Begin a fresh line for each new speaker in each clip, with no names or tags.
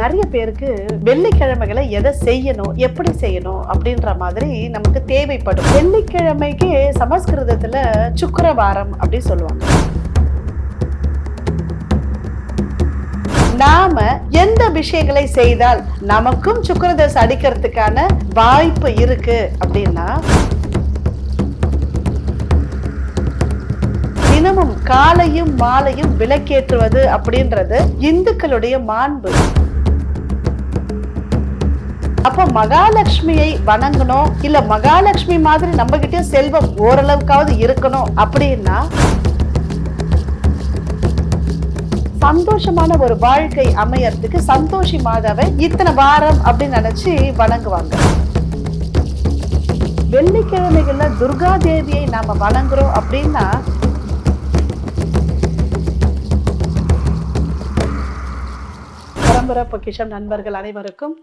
நிறைய பேருக்கு வெள்ளிக்கிழமைகளை எதை செய்யணும் எப்படி செய்யணும் அப்படின்ற மாதிரி நமக்கு தேவைப்படும். வெள்ளிக்கிழமைக்கு சமஸ்கிருதத்துல சுக்கரவாரம் அப்படின்னு சொல்லுவாங்க. நாம எந்த விஷயங்களை செய்தால் நமக்கும் சுக்கிரதசை அடிக்கிறதுக்கான வாய்ப்பு இருக்கு அப்படின்னா தினமும் காலையும் மாலையும் விளக்கேற்றுவது அப்படின்றது இந்துக்களுடைய மாண்பு. அப்போ மகாலட்சுமியை வணங்கணும் இல்ல மகாலட்சுமி மாதிரி நம்ம கிட்டயும் செல்வம் ஓரளவுக்காவது இருக்கணும் அப்படின்னா சந்தோஷமான ஒரு வாழ்க்கை அமையறதுக்கு சந்தோஷி மாதாவை இத்தனை வாரம் அப்படின்னு நினைச்சு வணங்குவாங்க. வெள்ளிக்கிழமைகள்ல துர்கா தேவியை நாம வணங்குறோம் அப்படின்னா பரம்பரை பொக்கிஷம் நண்பர்கள் அனைவருக்கும்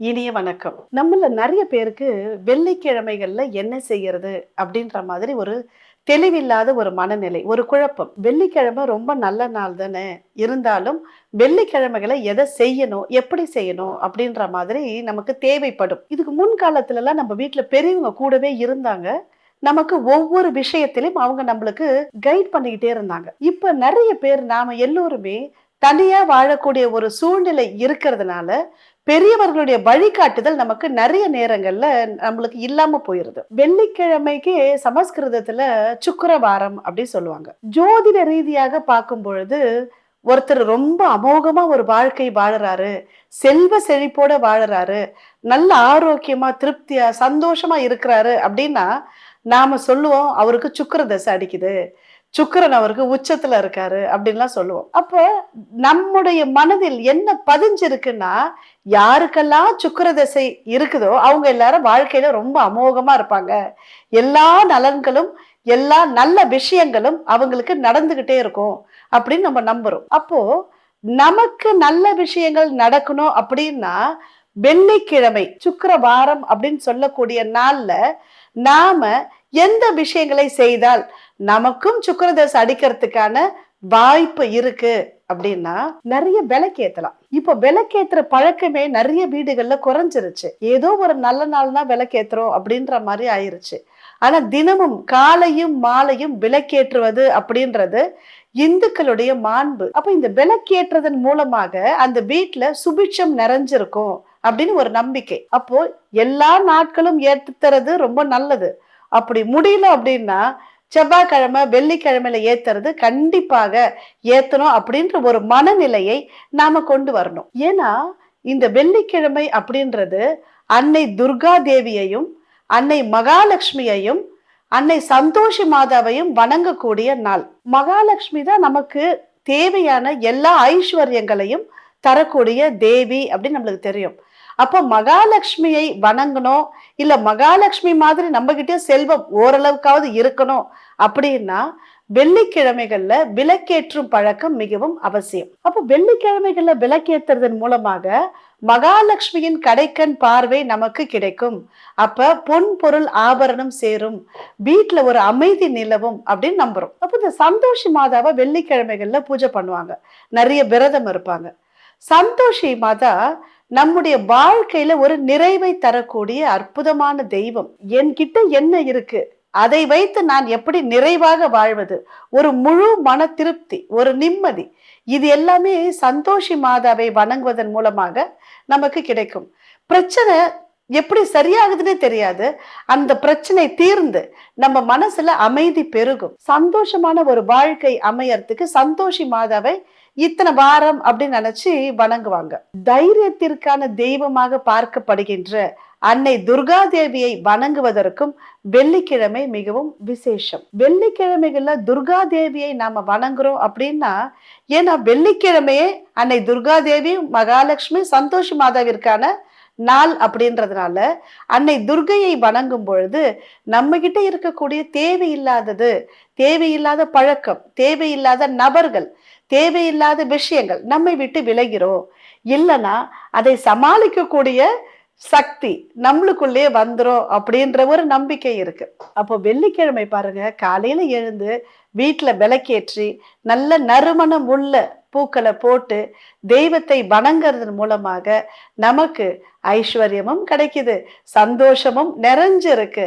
இனிய வணக்கம். நம்மள நிறைய பேருக்கு வெள்ளிக்கிழமைகள்ல என்ன செய்யறது அப்படின்ற மாதிரி ஒரு தெளிவில்லாத ஒரு மனநிலை ஒரு குழப்பம். வெள்ளிக்கிழமை ரொம்ப நல்ல நாள் தானே? இருந்தாலும் வெள்ளிக்கிழமைகளை எதை செய்யணும் எப்படி செய்யணும் அப்படின்ற மாதிரி நமக்கு தேவைப்படும். இதுக்கு முன்காலத்துலலாம் நம்ம வீட்டில் பெரியவங்க கூடவே இருந்தாங்க. நமக்கு ஒவ்வொரு விஷயத்திலும் அவங்க நம்மளுக்கு கைட் பண்ணிக்கிட்டே இருந்தாங்க. இப்ப நிறைய பேர் நாம எல்லோருமே தனியா வாழக்கூடிய ஒரு சூழ்நிலை இருக்கிறதுனால பெரியவர்களுடைய வழிகாட்டுதல் நமக்கு நிறைய நேரங்கள்ல நம்மளுக்கு இல்லாம போயிருது. வெள்ளிக்கிழமைக்கு சமஸ்கிருதத்துல சுக்கரவாரம் அப்படின்னு சொல்லுவாங்க. ஜோதிட ரீதியாக பார்க்கும் பொழுது ஒருத்தர் ரொம்ப அமோகமா ஒரு வாழ்க்கை வாழறாரு செல்வ செழிப்போட வாழறாரு நல்ல ஆரோக்கியமா திருப்தியா சந்தோஷமா இருக்கிறாரு அப்படின்னா நாம சொல்லுவோம் அவருக்கு சுக்கர தசை அடிக்குது. சுக்கரன் அவருக்கு உச்சத்துல இருக்காரு அப்படின்லாம் சொல்லுவோம். அப்போ நம்முடைய மனதில் என்ன பதிஞ்சிருக்குன்னா யாருக்கெல்லாம் சுக்கிர தசை இருக்குதோ அவங்க எல்லாரும் வாழ்க்கையில ரொம்ப அமோகமா இருப்பாங்க. எல்லா நலன்களும் எல்லா நல்ல விஷயங்களும் அவங்களுக்கு நடந்துகிட்டே இருக்கும் அப்படின்னு நம்ம நம்புறோம். அப்போ நமக்கு நல்ல விஷயங்கள் நடக்கணும் அப்படின்னா வெள்ளிக்கிழமை சுக்கிரவாரம் அப்படின்னு சொல்லக்கூடிய நாள்ல நாம எந்த விஷயங்களை செய்தால் நமக்கும் சுக்கிரதசை அடிக்கிறதுக்கான வாய்ப்பு இருக்கு அப்படின்னா நிறைய விளக்கேத்தலாம். இப்ப விளக்கேத்துற பழக்கமே நிறைய வீடுகள்ல குறைஞ்சிருச்சு. ஏதோ ஒரு நல்ல நாள் தான் விளக்கேத்துறோம் அப்படின்ற மாதிரி ஆயிருச்சு. ஆனா தினமும் காலையும் மாலையும் விளக்கேற்றுவது அப்படின்றது இந்துக்களுடைய மாண்பு. அப்ப இந்த விளக்கேற்றதன் மூலமாக அந்த வீட்டுல சுபிட்சம் நிறைஞ்சிருக்கும் அப்படின்னு ஒரு நம்பிக்கை. அப்போ எல்லா நாட்களும் ஏற்றுத்தரது ரொம்ப நல்லது. அப்படி முடியல அப்படின்னா செவ்வாய்க்கிழமை வெள்ளிக்கிழமையில ஏத்துறது கண்டிப்பாக ஏத்தணும் அப்படின்ற ஒரு மனநிலையை நாம கொண்டு வரணும். ஏன்னா இந்த வெள்ளிக்கிழமை அப்படின்றது அன்னை துர்கா தேவியையும் அன்னை மகாலட்சுமியையும் அன்னை சந்தோஷி மாதாவையும் வணங்கக்கூடிய நாள். மகாலட்சுமி தான் நமக்கு தேவையான எல்லா ஐஸ்வர்யங்களையும் தரக்கூடிய தேவி அப்படின்னு நம்மளுக்கு தெரியும். அப்போ மகாலட்சுமியை வணங்கணும். இல்ல மகாலட்சுமி மாதிரி நம்ம கிட்டே செல்வம் ஓரளவுக்காவது இருக்கணும். அப்படின்னா வெள்ளிக்கிழமைகள்ல விளக்கேற்றும் பழக்கம் மிகவும் அவசியம். அப்போ வெள்ளிக்கிழமைகள்ல விளக்கேற்றுறதன் மூலமாக மகாலட்சுமியின் கடைக்கண் பார்வை நமக்கு கிடைக்கும். அப்ப பொன் பொருள் ஆபரணம் சேரும். வீட்டுல ஒரு அமைதி நிலவும் அப்படின்னு நம்புறோம். அப்ப இந்த சந்தோஷி மாதாவை வெள்ளிக்கிழமைகள்ல பூஜை பண்ணுவாங்க. நிறைய விரதம் இருப்பாங்க. சந்தோஷி மாதா நம்முடைய வாழ்க்கையில ஒரு நிறைவை தரக்கூடிய அற்புதமான தெய்வம். என்கிட்ட என்ன இருக்கு? அதை வைத்து நான் எப்படி நிறைவாக வாழ்வது? ஒரு முழு மன திருப்தி ஒரு நிம்மதி இது எல்லாமே சந்தோஷி மாதாவை வணங்குவதன் மூலமாக நமக்கு கிடைக்கும். பிரச்சனை எப்படி சரியாகுதுன்னே தெரியாது. அந்த பிரச்சனை தீர்ந்து நம்ம மனசுல அமைதி பெருகும். சந்தோஷமான ஒரு வாழ்க்கை அமையறதுக்கு சந்தோஷி மாதாவை இத்தனை வாரம் அப்படின்னு நினைச்சு வணங்குவாங்க. தைரியத்திற்கான தெய்வமாக பார்க்கப்படுகின்ற அன்னை துர்கா தேவியை வணங்குவதற்கும் வெள்ளிக்கிழமை மிகவும் விசேஷம். வெள்ளிக்கிழமைகள்ல துர்கா தேவியை நாம வணங்குறோம் அப்படின்னா ஏன்னா வெள்ளிக்கிழமையே அன்னை துர்கா தேவி மகாலட்சுமி சந்தோஷ் மாதாவிற்கான நாள் அப்படின்றதுனால அன்னை துர்கையை வணங்கும் பொழுது நம்ம கிட்ட இருக்கக்கூடிய தேவையில்லாதது தேவையில்லாத பழக்கம் தேவையில்லாத நபர்கள் தேவையில்லாத விஷயங்கள் நம்மை விட்டு விலகிறோம். இல்லைன்னா அதை சமாளிக்கக்கூடிய சக்தி நம்மளுக்குள்ளே வந்துடும் அப்படின்ற ஒரு நம்பிக்கை இருக்கு. அப்போ வெள்ளிக்கிழமை பாருங்க காலையில எழுந்து வீட்டில் விளக்கேற்றி நல்ல நறுமணம் உள்ள பூக்களை போட்டு தெய்வத்தை வணங்குறது மூலமாக நமக்கு ஐஸ்வர்யமும் கிடைக்குது. சந்தோஷமும் நிறைஞ்சிருக்கு.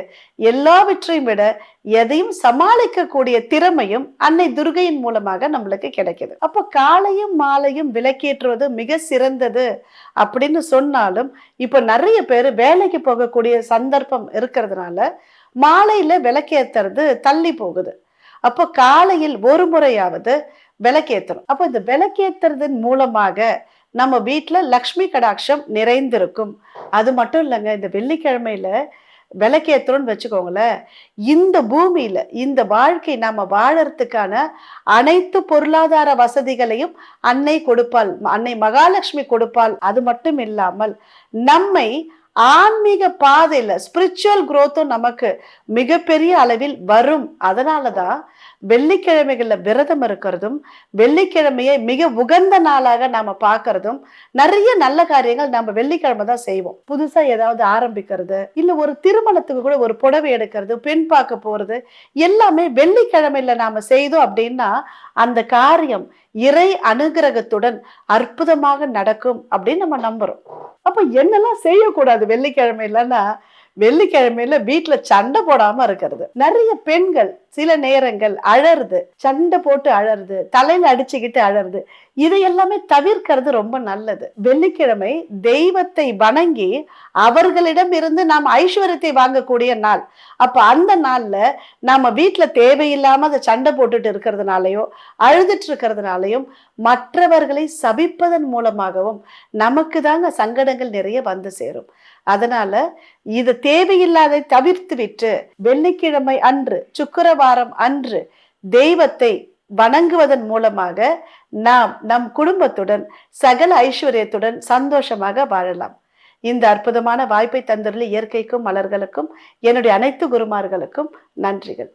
எல்லாவற்றையும் விட எதையும் சமாளிக்கக்கூடிய திறமையும் அன்னை துர்கையின் மூலமாக நம்மளுக்கு கிடைக்குது. அப்போ காலையும் மாலையும் விளக்கேற்றுவது மிக சிறந்தது அப்படின்னு சொன்னாலும் இப்போ நிறைய பேர் வேலைக்கு போகக்கூடிய சந்தர்ப்பம் இருக்கிறதுனால மாலையில விளக்கேற்றுறது தள்ளி போகுது. அப்போ காலையில் ஒரு முறையாவது விளக்கேற்றணும் அப்போ இந்த விளக்கேத்துறதன் மூலமாக நம்ம வீட்டில் லக்ஷ்மி கடாட்சம் நிறைந்திருக்கும். அது மட்டும் இல்லைங்க இந்த வெள்ளிக்கிழமையில விளக்கேற்றுறோன்னு வச்சுக்கோங்களேன் இந்த பூமியில் இந்த வாழ்க்கை நம்ம வாழறதுக்கான அனைத்து பொருளாதார வசதிகளையும் அன்னை கொடுப்பாள் அன்னை மகாலட்சுமி கொடுப்பாள். அது மட்டும் இல்லாமல் நம்மை ஆன்மீக பாதையில் ஸ்பிரிச்சுவல் குரோத்தும் நமக்கு மிகப்பெரிய அளவில் வரும். அதனாலதான் வெள்ளிக்கிழமைகளில் விரதம் இருக்கிறதும் வெள்ளிக்கிழமையை மிக உகந்த நாளாக நாம் பார்க்கறதும் நிறைய நல்ல காரியங்கள் நம்ம வெள்ளிக்கிழமை தான் செய்வோம். புதுசாக ஏதாவது ஆரம்பிக்கிறது இல்லை ஒரு திருமணத்துக்கு கூட ஒரு புடவை எடுக்கிறது பெண் பார்க்க போகிறது எல்லாமே வெள்ளிக்கிழமையில் நாம் செய்தோம் அப்படின்னா அந்த காரியம் இறை அனுகிரகத்துடன் அற்புதமாக நடக்கும் அப்படின்னு நம்ம நம்புறோம். அப்ப என்னெல்லாம் செய்யக்கூடாது வெள்ளிக்கிழமை இல்லைன்னா வெள்ளிக்கிழமையில வீட்டுல சண்டை போடாம இருக்கிறது. நிறைய பெண்கள் சில நேரங்கள் அழறது சண்டை போட்டு அழறது தலையில அடிச்சுக்கிட்டு அழறது இதை எல்லாமே தவிர்க்கிறது ரொம்ப நல்லது. வெள்ளிக்கிழமை தெய்வத்தை வணங்கி அவர்களிடம் இருந்து நாம் ஐஸ்வர்யத்தை வாங்கக்கூடிய நாள். அப்ப அந்த நாள்ல நாம வீட்டுல தேவையில்லாம அதை சண்டை போட்டுட்டு இருக்கிறதுனாலயோ அழுதுட்டு இருக்கிறதுனாலயும் மற்றவர்களை சபிப்பதன் மூலமாகவும் நமக்கு தாங்க சங்கடங்கள் நிறைய வந்து சேரும். அதனால இது தேவையில்லாத தவிர்த்து விட்டு வெள்ளிக்கிழமை அன்று சுக்கிரவாரம் அன்று தெய்வத்தை வணங்குவதன் மூலமாக நாம் நம் குடும்பத்துடன் சகல ஐஸ்வர்யத்துடன் சந்தோஷமாக வாழலாம். இந்த அற்புதமான வாய்ப்பை தந்துள்ள இயற்கைக்கும் மலர்களுக்கும் என்னுடைய அனைத்து குருமார்களுக்கும் நன்றிகள்.